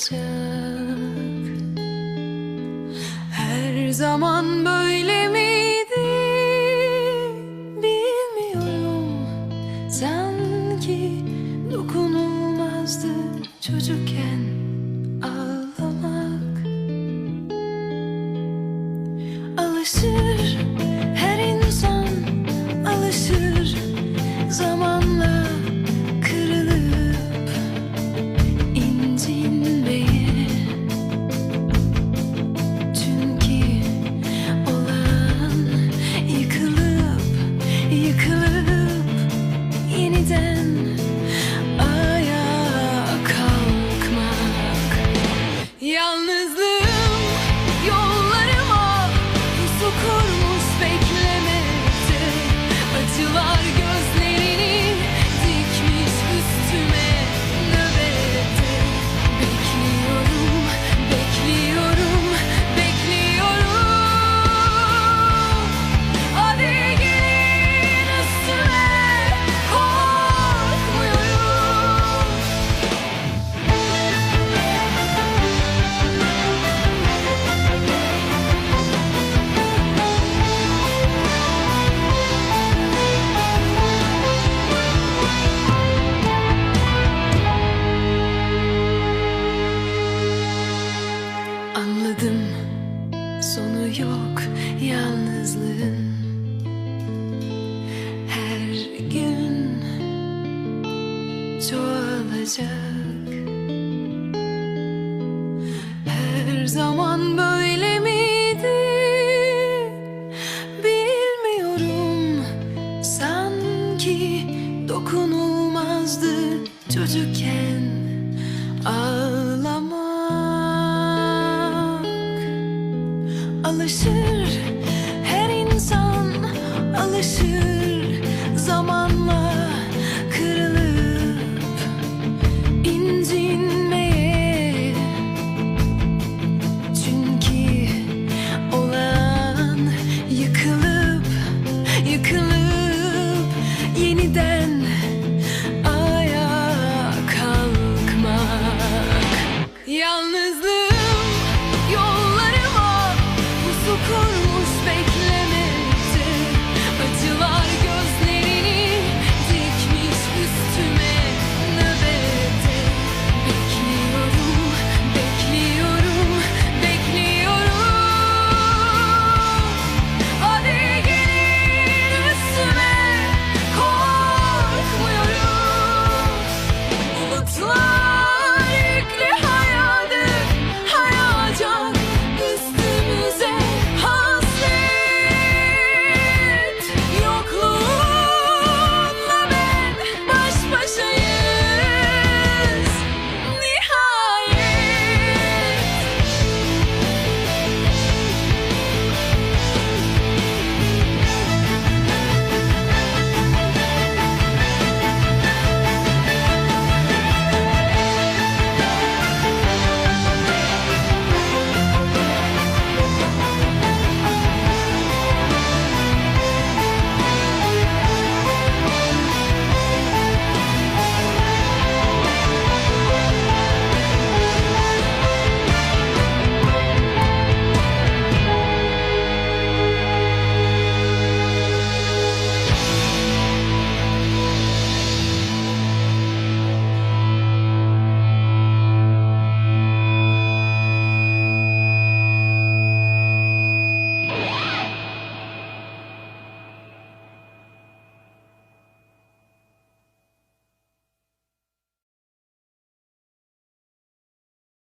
olacak. Her zaman böyle miydi? Bilmiyorum. Sanki dokunulmazdı çocukken. olacak. Her zaman böyle miydi? Bilmiyorum. Sanki dokunulmazdı çocukken Ağlamak. Alışır Slow!